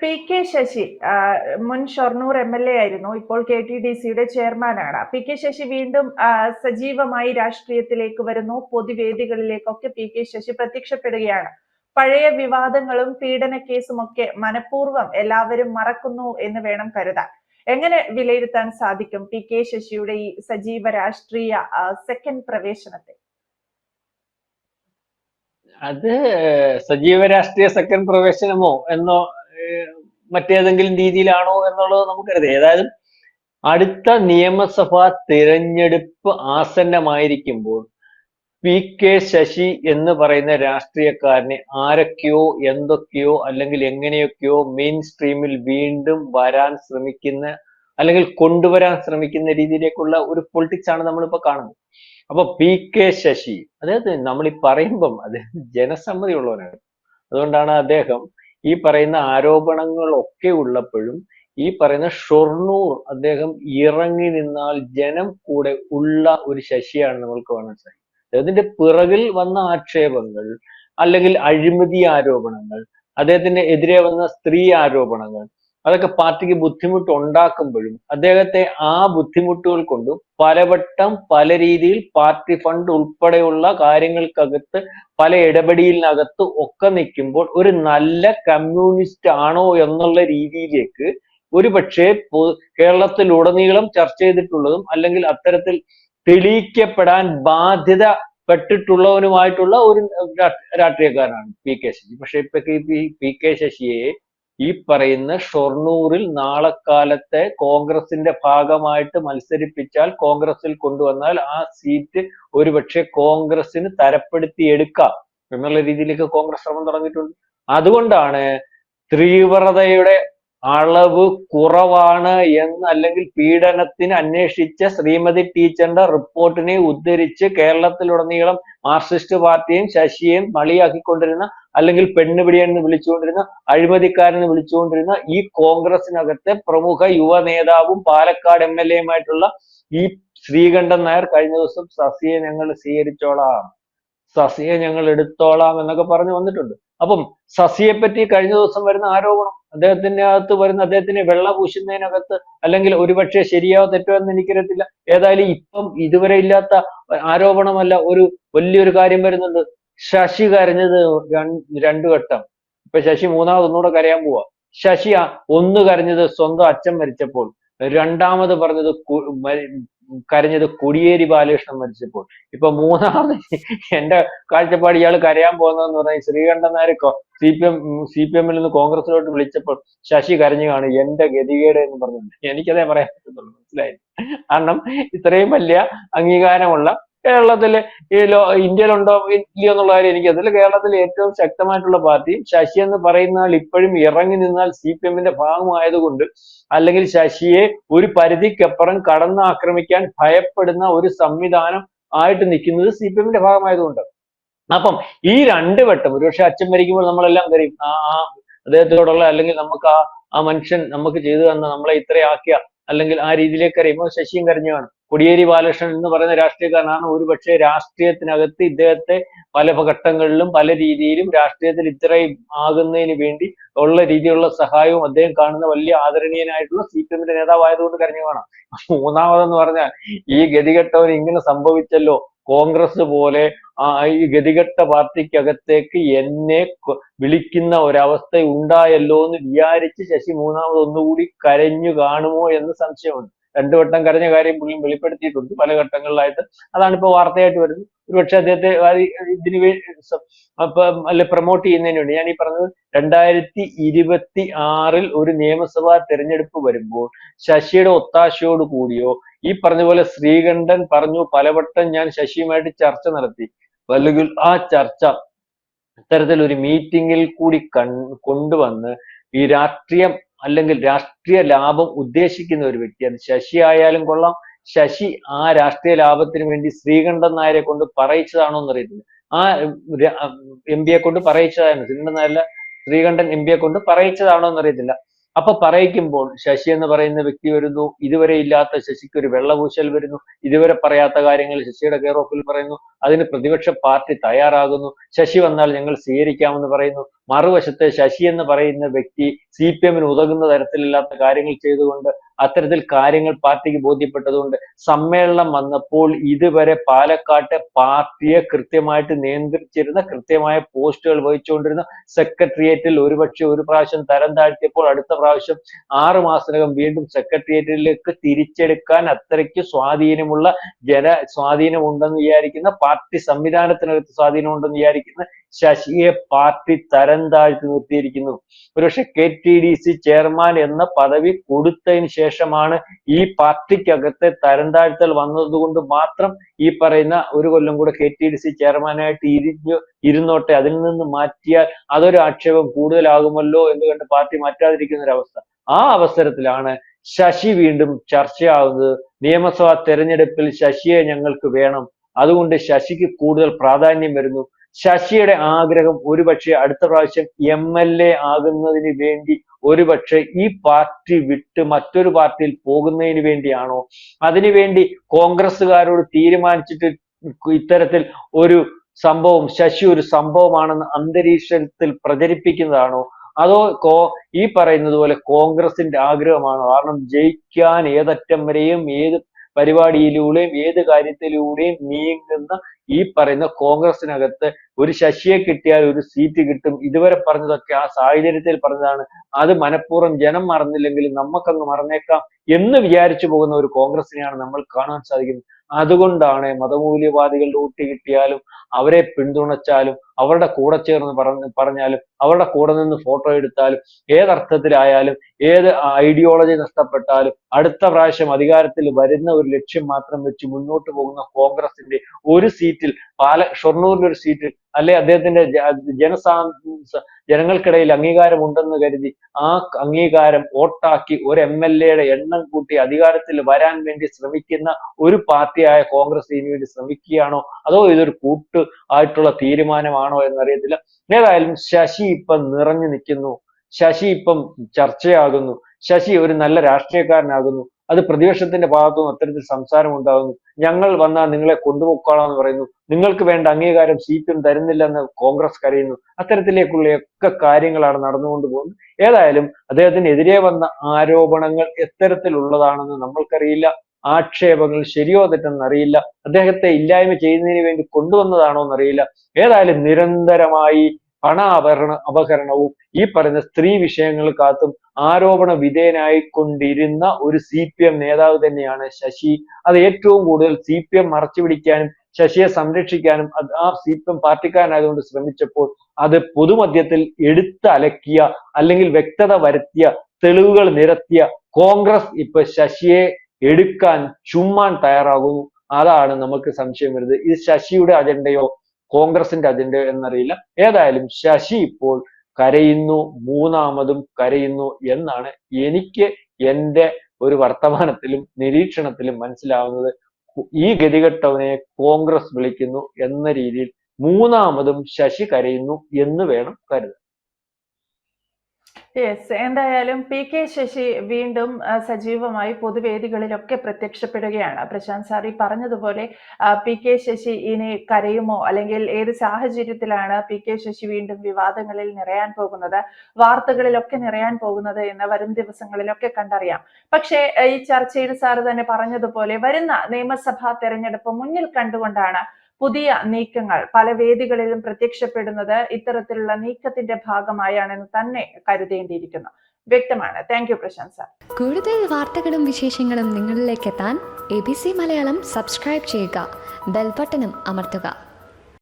P K Sasi മുൻ Shoranur M L A ആയിരുന്നു ഇപ്പോൾ കെ ടി ഡി സിയുടെ ചെയർമാനാണ് പി കെ ശശി വീണ്ടും സജീവമായി രാഷ്ട്രീയത്തിലേക്ക് വരുന്നു പൊതുവേദികളിലേക്കൊക്കെ പി കെ ശശി പ്രത്യക്ഷപ്പെടുകയാണ്. പഴയ വിവാദങ്ങളും പീഡന കേസും ഒക്കെ മനഃപൂർവം എല്ലാവരും മറക്കുന്നു എന്ന് വേണം കരുതാൻ. എങ്ങനെ വിലയിരുത്താൻ സാധിക്കും പി കെ ശശിയുടെ ഈ സജീവ രാഷ്ട്രീയ സെക്കൻഡ് പ്രവേശനത്തെ? അത് സജീവ രാഷ്ട്രീയ സെക്കൻഡ് പ്രവേശനമോ എന്നോ മറ്റേതെങ്കിലും രീതിയിലാണോ എന്നുള്ളത് നമുക്കറിയാം ഏതായാലും അടുത്ത നിയമസഭാ തിരഞ്ഞെടുപ്പ് ആസന്നമായിരിക്കുമ്പോൾ പി കെ ശശി എന്ന് പറയുന്ന രാഷ്ട്രീയക്കാരനെ ആരൊക്കെയോ എന്തൊക്കെയോ അല്ലെങ്കിൽ എങ്ങനെയൊക്കെയോ മെയിൻ സ്ട്രീമിൽ വീണ്ടും വരാൻ ശ്രമിക്കുന്ന അല്ലെങ്കിൽ കൊണ്ടുവരാൻ ശ്രമിക്കുന്ന രീതിയിലേക്കുള്ള ഒരു പൊളിറ്റിക്സ് ആണ് നമ്മളിപ്പോ കാണുന്നത്. അപ്പൊ പി കെ ശശി അതായത് നമ്മൾ ഈ പറയുമ്പം അദ്ദേഹം ജനസമ്മതി ഉള്ളവനാണ് അതുകൊണ്ടാണ് അദ്ദേഹം ഈ പറയുന്ന ആരോപണങ്ങളൊക്കെ ഉള്ളപ്പോഴും ഈ പറയുന്ന ഷൊർണൂർ അദ്ദേഹം ഇറങ്ങി നിന്നാൽ ജനം കൂടെ ഉള്ള ഒരു ശശിയാണ് നമ്മൾക്ക് കാണാൻ സാധിക്കും. അതിന്റെ പിറകിൽ വന്ന ആക്ഷേപങ്ങൾ അല്ലെങ്കിൽ അഴിമതി ആരോപണങ്ങൾ അദ്ദേഹത്തിന്റെ എതിരെ വന്ന സ്ത്രീ ആരോപണങ്ങൾ അതൊക്കെ പാർട്ടിക്ക് ബുദ്ധിമുട്ട് ഉണ്ടാക്കുമ്പോഴും അദ്ദേഹത്തെ ആ ബുദ്ധിമുട്ടുകൾ കൊണ്ടും പലവട്ടം പല രീതിയിൽ പാർട്ടി ഫണ്ട് ഉൾപ്പെടെയുള്ള കാര്യങ്ങൾക്കകത്ത് പല ഇടപെടിയിലിനകത്ത് ഒക്കെ നിൽക്കുമ്പോൾ ഒരു നല്ല കമ്മ്യൂണിസ്റ്റ് ആണോ എന്നുള്ള രീതിയിലേക്ക് ഒരു പക്ഷേ കേരളത്തിലുടനീളം ചർച്ച ചെയ്തിട്ടുള്ളതും അല്ലെങ്കിൽ അത്തരത്തിൽ തെളിയിക്കപ്പെടാൻ ബാധ്യത പെട്ടിട്ടുള്ളവനുമായിട്ടുള്ള ഒരു രാഷ്ട്രീയക്കാരനാണ് പി കെ ശശി. പക്ഷെ ഇപ്പൊ പി കെ ശശിയെ ഈ പറയുന്ന ഷൊർണൂറിൽ നാളെ കാലത്തെ കോൺഗ്രസിന്റെ ഭാഗമായിട്ട് മത്സരിപ്പിച്ചാൽ കോൺഗ്രസിൽ കൊണ്ടുവന്നാൽ ആ സീറ്റ് ഒരുപക്ഷെ കോൺഗ്രസിന് തരപ്പെടുത്തി എടുക്കാം എന്നുള്ള രീതിയിലേക്ക് കോൺഗ്രസ് ശ്രമം തുടങ്ങിയിട്ടുണ്ട്. അതുകൊണ്ടാണ് തീവ്രതയുടെ അളവ് കുറവാണ് എന്ന് അല്ലെങ്കിൽ പീഡനത്തിന് അന്വേഷിച്ച ശ്രീമതി ടീച്ചറിന്റെ റിപ്പോർട്ടിനെ ഉദ്ധരിച്ച് കേരളത്തിലുടനീളം മാർക്സിസ്റ്റ് പാർട്ടിയും ശശിയെയും മളിയാക്കിക്കൊണ്ടിരുന്ന അല്ലെങ്കിൽ പെണ്ണുപിടിയൻ എന്ന് വിളിച്ചുകൊണ്ടിരുന്ന അഴിമതിക്കാരെന്ന് വിളിച്ചുകൊണ്ടിരുന്ന ഈ കോൺഗ്രസിനകത്തെ പ്രമുഖ യുവ നേതാവും പാലക്കാട് എം എൽ എയുമായിട്ടുള്ള ഈ ശ്രീകണ്ഠൻ നായർ കഴിഞ്ഞ ദിവസം സസിയെ ഞങ്ങൾ സ്വീകരിച്ചോളാം. സസിയെ ഞങ്ങൾ എടുത്തോളാം എന്നൊക്കെ പറഞ്ഞു വന്നിട്ടുണ്ട്. അപ്പം സസിയെ പറ്റി കഴിഞ്ഞ ദിവസം വരുന്ന ആരോപണം അദ്ദേഹത്തിന്റെ അകത്ത് വരുന്ന അദ്ദേഹത്തിനെ വെള്ള പൂശുന്നതിനകത്ത് അല്ലെങ്കിൽ ഒരുപക്ഷെ ശരിയോ തെറ്റോ എന്ന് എനിക്കറിയത്തില്ല. ഏതായാലും ഇപ്പം ഇതുവരെ ഇല്ലാത്ത ആരോപണമല്ല ഒരു വലിയൊരു കാര്യം വരുന്നുണ്ട് ശശി കരഞ്ഞത് രണ്ട് ഘട്ടം. ഇപ്പൊ ശശി മൂന്നാമത് ഒന്നുകൂടെ കരയാൻ പോവാ. ശശി ഒന്ന് കരഞ്ഞത് സ്വന്തം അച്ഛൻ മരിച്ചപ്പോൾ രണ്ടാമത് പറഞ്ഞത് കരഞ്ഞത് കൊടിയേരി ബാലകൃഷ്ണൻ മരിച്ചപ്പോൾ. ഇപ്പൊ മൂന്നാമത് എന്റെ കാഴ്ചപ്പാട് ഇയാൾ കരയാൻ പോകുന്നതെന്ന് പറഞ്ഞാൽ Sreekandan Nair C P M C P എമ്മിൽ നിന്ന് കോൺഗ്രസിലോട്ട് വിളിച്ചപ്പോൾ ശശി കരഞ്ഞു കാണും എന്റെ ഗതികേട് എന്ന് പറഞ്ഞു എനിക്കതേ പറയാൻ പറ്റത്തുള്ളൂ. മനസ്സിലായി കാരണം ഇത്രയും വലിയ അംഗീകാരമുള്ള കേരളത്തിലെ ഈ ലോ ഇന്ത്യയിലുണ്ടോ ഇല്ലയോ എന്നുള്ള കാര്യം എനിക്ക് അതിൽ കേരളത്തിൽ ഏറ്റവും ശക്തമായിട്ടുള്ള പാർട്ടി ശശി എന്ന് പറയുന്ന ആൾ ഇപ്പോഴും ഇറങ്ങി നിന്നാൽ സി പി എമ്മിന്റെ ഭാഗമായതുകൊണ്ട് അല്ലെങ്കിൽ ശശിയെ ഒരു പരിധിക്കപ്പുറം കടന്ന് ആക്രമിക്കാൻ ഭയപ്പെടുന്ന ഒരു സംവിധാനം ആയിട്ട് നിൽക്കുന്നത് സി പി എമ്മിന്റെ ഭാഗമായതുകൊണ്ട്. അപ്പം ഈ രണ്ട് വട്ടം ഒരുപക്ഷെ അച്ഛൻ മരിക്കുമ്പോൾ നമ്മളെല്ലാം കരയും. ആ ആ അദ്ദേഹത്തോടുള്ള അല്ലെങ്കിൽ നമുക്ക് ആ ആ മനുഷ്യൻ നമുക്ക് ചെയ്തു തന്ന നമ്മളെ ഇത്രയാക്കിയ അല്ലെങ്കിൽ ആ രീതിയിലേക്ക് കരയുമ്പോൾ ശശിയും കരഞ്ഞു കാണും. കൊടിയേരി ബാലകൃഷ്ണൻ എന്ന് പറയുന്ന രാഷ്ട്രീയക്കാരനാണ്. ഒരുപക്ഷെ രാഷ്ട്രീയത്തിനകത്ത് ഇദ്ദേഹത്തെ പല ഘട്ടങ്ങളിലും പല രീതിയിലും രാഷ്ട്രീയത്തിൽ ഇത്രയും ആകുന്നതിന് വേണ്ടി ഉള്ള രീതിയിലുള്ള സഹായവും അദ്ദേഹം കാണുന്ന വലിയ ആദരണീയനായിട്ടുള്ള സി പി എമ്മിന്റെ നേതാവായതുകൊണ്ട് കരഞ്ഞു കാണാം മൂന്നാമതെന്ന് പറഞ്ഞാൽ ഈ ഗതികെട്ടവൻ ഇങ്ങനെ സംഭവിച്ചല്ലോ കോൺഗ്രസ് പോലെ ഈ ഗതികെട്ട പാർട്ടിക്കകത്തേക്ക് എന്നെ വിളിക്കുന്ന ഒരവസ്ഥ ഉണ്ടായല്ലോ എന്ന് വിചാരിച്ച് ശശി മൂന്നാമത് ഒന്നുകൂടി കരഞ്ഞു കാണുമോ എന്ന് സംശയമുണ്ട്. രണ്ടു വട്ടം കരഞ്ഞ കാര്യം പുള്ളി വെളിപ്പെടുത്തിയിട്ടുണ്ട് പല ഘട്ടങ്ങളിലായിട്ട്. അതാണ് ഇപ്പോൾ വാർത്തയായിട്ട് വരുന്നത്. ഒരുപക്ഷെ അദ്ദേഹത്തെ ഇതിന് അല്ല പ്രൊമോട്ട് ചെയ്യുന്നതിന് വേണ്ടി ഞാൻ ഈ പറഞ്ഞത് രണ്ടായിരത്തി ഇരുപത്തി ആറിൽ ഒരു നിയമസഭാ തെരഞ്ഞെടുപ്പ് വരുമ്പോൾ ശശിയുടെ ഒത്താശയോട് കൂടിയോ ഈ പറഞ്ഞ പോലെ ശ്രീകണ്ഠൻ പറഞ്ഞു പലവട്ടം ഞാൻ ശശിയുമായിട്ട് ചർച്ച നടത്തി. അല്ലെങ്കിൽ ആ ചർച്ച ഇത്തരത്തിൽ ഒരു മീറ്റിംഗിൽ കൂടി കൺ കൊണ്ടുവന്ന് ഈ രാഷ്ട്രീയം അല്ലെങ്കിൽ രാഷ്ട്രീയ ലാഭം ഉദ്ദേശിക്കുന്ന ഒരു വ്യക്തി അത് ശശി ആയാലും കൊള്ളാം. ശശി ആ രാഷ്ട്രീയ ലാഭത്തിന് വേണ്ടി ശ്രീകണ്ഠൻ നായരെ കൊണ്ട് പറയിച്ചതാണോ എന്ന് അറിയത്തില്ല ആ എം പിയെ കൊണ്ട് പറയിച്ചതാണ് ശ്രീകണ്ഠൻ നായരല്ല ശ്രീകണ്ഠൻ എം പിയെ കൊണ്ട് പറയിച്ചതാണോ എന്ന് അറിയത്തില്ല അപ്പൊ പറയിക്കുമ്പോൾ ശശി എന്ന് പറയുന്ന വ്യക്തി വരുന്നു. ഇതുവരെ ഇല്ലാത്ത ശശിക്ക് ഒരു വെള്ളപൂശൽ വരുന്നു. ഇതുവരെ പറയാത്ത കാര്യങ്ങൾ ശശിയുടെ കെയർ ഓഫിൽ പറയുന്നു. അതിന് പ്രതിപക്ഷ പാർട്ടി തയ്യാറാകുന്നു. ശശി വന്നാൽ ഞങ്ങൾ സ്വീകരിക്കാമെന്ന് പറയുന്നു. മറുവശത്ത് ശശി എന്ന് പറയുന്ന വ്യക്തി സി പി എമ്മിന് ഉതകുന്ന തരത്തിലില്ലാത്ത കാര്യങ്ങൾ ചെയ്തുകൊണ്ട് അത്തരത്തിൽ കാര്യങ്ങൾ പാർട്ടിക്ക് ബോധ്യപ്പെട്ടതുകൊണ്ട് സമ്മേളനം വന്നപ്പോൾ ഇതുവരെ പാലക്കാട്ട് പാർട്ടിയെ കൃത്യമായിട്ട് നിയന്ത്രിച്ചിരുന്ന കൃത്യമായ പോസ്റ്റുകൾ വഹിച്ചുകൊണ്ടിരുന്ന സെക്രട്ടേറിയറ്റിൽ ഒരുപക്ഷെ ഒരു പ്രാവശ്യം തരം താഴ്ത്തിയപ്പോൾ അടുത്ത പ്രാവശ്യം ആറു മാസത്തിനകം വീണ്ടും സെക്രട്ടേറിയറ്റിലേക്ക് തിരിച്ചെടുക്കാൻ അത്രയ്ക്ക് സ്വാധീനമുള്ള ജന സ്വാധീനമുണ്ടെന്ന് വിചാരിക്കുന്ന പാർട്ടി സംവിധാനത്തിനകത്ത് സ്വാധീനമുണ്ടെന്ന് വിചാരിക്കുന്ന ശശിയെ പാർട്ടി തരം താഴ്ത്തി നിർത്തിയിരിക്കുന്നു. ഒരുപക്ഷെ K T D C chairman എന്ന പദവി കൊടുത്തതിന് ശേഷമാണ് ഈ പാർട്ടിക്കകത്തെ തരം താഴ്ത്തൽ വന്നതുകൊണ്ട് മാത്രം ഈ പറയുന്ന ഒരു കൊല്ലം കൂടെ കെ ടി ഡി സി ചെയർമാനായിട്ട് ഇരിഞ്ഞു ഇരുന്നോട്ടെ അതിൽ നിന്ന് മാറ്റിയാൽ അതൊരു ആക്ഷേപം കൂടുതലാകുമല്ലോ എന്ന് കണ്ട് പാർട്ടി മാറ്റാതിരിക്കുന്ന ഒരു അവസ്ഥ ആ അവസരത്തിലാണ് ശശി വീണ്ടും ചർച്ചയാവുന്നത്. നിയമസഭാ തെരഞ്ഞെടുപ്പിൽ ശശിയെ ഞങ്ങൾക്ക് വേണം. അതുകൊണ്ട് ശശിക്ക് കൂടുതൽ പ്രാധാന്യം വരുന്നു. ശശിയുടെ ആഗ്രഹം ഒരുപക്ഷെ അടുത്ത പ്രാവശ്യം എം എൽ എ ആകുന്നതിന് വേണ്ടി ഒരുപക്ഷെ ഈ പാർട്ടി വിട്ട് മറ്റൊരു പാർട്ടിയിൽ പോകുന്നതിന് വേണ്ടിയാണോ? അതിനുവേണ്ടി കോൺഗ്രസ്സുകാരോട് തീരുമാനിച്ചിട്ട് ഇത്തരത്തിൽ ഒരു സംഭവം ശശി ഒരു സംഭവമാണെന്ന് അന്തരീക്ഷത്തിൽ പ്രചരിപ്പിക്കുന്നതാണോ? അതോ കോ ഈ പറയുന്നത് പോലെ കോൺഗ്രസിന്റെ ആഗ്രഹമാണോ? കാരണം ജയിക്കാൻ ഏതറ്റം വരെയും ഏത് പരിപാടിയിലൂടെയും ഏത് കാര്യത്തിലൂടെയും നീങ്ങുന്ന ഈ പറയുന്ന കോൺഗ്രസിനകത്ത് ഒരു ശശിയെ കിട്ടിയാൽ ഒരു സീറ്റ് കിട്ടും. ഇതുവരെ പറഞ്ഞതൊക്കെ ആ സാഹചര്യത്തിൽ പറഞ്ഞതാണ്. അത് മനഃപൂർവം ജനം മറന്നില്ലെങ്കിലും നമുക്കങ്ങ് മറന്നേക്കാം എന്ന് വിചാരിച്ചു പോകുന്ന ഒരു കോൺഗ്രസിനെയാണ് നമ്മൾ കാണാൻ സാധിക്കുന്നത്. അതുകൊണ്ടാണ് മതമൂല്യവാദികൾ ഊട്ടി കിട്ടിയാലും അവരെ പിന്തുണച്ചാലും അവരുടെ കൂടെ ചേർന്ന് പറഞ്ഞ് പറഞ്ഞാലും അവരുടെ കൂടെ നിന്ന് ഫോട്ടോ എടുത്താലും ഏതർത്ഥത്തിലായാലും ഏത് ഐഡിയോളജി നഷ്ടപ്പെട്ടാലും അടുത്ത പ്രാവശ്യം അധികാരത്തിൽ വരുന്ന ഒരു ലക്ഷ്യം മാത്രം വെച്ച് മുന്നോട്ട് പോകുന്ന കോൺഗ്രസിന്റെ ഒരു സീറ്റിൽ പാല ഷൊർണൂരിൽ ഒരു സീറ്റിൽ അല്ലെ അദ്ദേഹത്തിന്റെ ജനസാ ജനങ്ങൾക്കിടയിൽ അംഗീകാരം ഉണ്ടെന്ന് കരുതി ആ അംഗീകാരം വോട്ടാക്കി ഒരു എം എൽ എയുടെ എണ്ണം കൂട്ടി അധികാരത്തിൽ വരാൻ വേണ്ടി ശ്രമിക്കുന്ന ഒരു പാർട്ടിയായ കോൺഗ്രസ് ഇതിനു വേണ്ടി ശ്രമിക്കുകയാണോ? അതോ ഇതൊരു കൂട്ട് ആയിട്ടുള്ള തീരുമാനമാണോ എന്നറിയത്തില്ല. ഏതായാലും ശശി ഇപ്പം നിറഞ്ഞു നിൽക്കുന്നു. ശശി ഇപ്പം ചർച്ചയാകുന്നു. ശശി ഒരു നല്ല രാഷ്ട്രീയക്കാരനാകുന്നു. അത് പ്രതിപക്ഷത്തിന്റെ ഭാഗത്തുനിന്ന് അത്തരത്തിൽ സംസാരം ഉണ്ടാകുന്നു ഞങ്ങൾ വന്നാൽ നിങ്ങളെ കൊണ്ടുപോയിക്കോളാം എന്ന് പറയുന്നു. നിങ്ങൾക്ക് വേണ്ട അംഗീകാരം സീറ്റും തരുന്നില്ലെന്ന് കോൺഗ്രസ് കരയുന്നു. അത്തരത്തിലേക്കുള്ള ഒക്കെ കാര്യങ്ങളാണ് നടന്നുകൊണ്ട് പോകുന്നത്. ഏതായാലും അദ്ദേഹത്തിനെതിരെ വന്ന ആരോപണങ്ങൾ എത്തരത്തിലുള്ളതാണെന്ന് നമ്മൾക്കറിയില്ല. ആക്ഷേപങ്ങൾ ശരിയോ തെറ്റെന്ന് അറിയില്ല അദ്ദേഹത്തെ ഇല്ലായ്മ ചെയ്യുന്നതിന് വേണ്ടി കൊണ്ടുവന്നതാണോ എന്നറിയില്ല ഏതായാലും നിരന്തരമായി അപഹരണ അപഹരണവും ഈ പറയുന്ന സ്ത്രീ വിഷയങ്ങൾക്കകത്തും ആരോപണ വിധേയനായിക്കൊണ്ടിരുന്ന ഒരു സി പി എം നേതാവ് തന്നെയാണ് ശശി. അത് ഏറ്റവും കൂടുതൽ സി പി എം മറച്ചു പിടിക്കാനും ശശിയെ സംരക്ഷിക്കാനും ആ സി പി എം പാർട്ടിക്കാരനായതുകൊണ്ട് ശ്രമിച്ചപ്പോൾ അത് പൊതുമധ്യത്തിൽ എടുത്ത് അലക്കിയ അല്ലെങ്കിൽ വ്യക്തത വരുത്തിയ തെളിവുകൾ നിരത്തിയ കോൺഗ്രസ് ഇപ്പൊ ശശിയെ എടുക്കാൻ ചുമ്മാൻ തയ്യാറാകുന്നു. അതാണ് നമുക്ക് സംശയം വരുന്നത്. ഇത് ശശിയുടെ അജണ്ടയോ കോൺഗ്രസിന്റെ അജണ്ട എന്നറിയില്ല. ഏതായാലും ശശി ഇപ്പോൾ കരയുന്നു മൂന്നാമതും കരയുന്നു എന്നാണ് എനിക്ക് എന്റെ ഒരു വർത്തമാനത്തിലും നിരീക്ഷണത്തിലും മനസ്സിലാവുന്നത്. ഈ ഗതികെട്ടവനെ കോൺഗ്രസ് വിളിക്കുന്നു എന്ന രീതിയിൽ മൂന്നാമതും ശശി കരയുന്നു എന്ന് വേണം കരുതാൻ. യെസ് എന്തായാലും പി കെ ശശി വീണ്ടും സജീവമായി പൊതുവേദികളിലൊക്കെ പ്രത്യക്ഷപ്പെടുകയാണ്. പ്രശാന്ത് സാർ ഈ പറഞ്ഞതുപോലെ പി കെ ശശി ഇനി കരയുമോ? അല്ലെങ്കിൽ ഏത് സാഹചര്യത്തിലാണ് പി കെ ശശി വീണ്ടും വിവാദങ്ങളിൽ നിറയാൻ പോകുന്നത്? വാർത്തകളിലൊക്കെ നിറയാൻ പോകുന്നത് എന്ന് വരും ദിവസങ്ങളിലൊക്കെ കണ്ടറിയാം. പക്ഷേ ഈ ചർച്ചയിൽ സാർ തന്നെ പറഞ്ഞതുപോലെ വരുന്ന നിയമസഭാ തെരഞ്ഞെടുപ്പ് മുന്നിൽ കണ്ടുകൊണ്ടാണ് പുതിയ നീക്കങ്ങൾ പല വേദികളിലും പ്രത്യക്ഷപ്പെടുന്നത് ഇത്തരത്തിലുള്ള നീക്കത്തിന്റെ ഭാഗമായാണെന്ന് തന്നെ കരുതേണ്ടിയിരിക്കുന്നു. വ്യക്തമാണ്. താങ്ക് യു പ്രശാന്ത് സാർ കൂടുതൽ വാർത്തകളും വിശേഷങ്ങളും നിങ്ങളിലേക്ക് എത്താൻ A B C Malayalam subscribe ചെയ്യുക ബെൽബട്ടനും അമർത്തുക.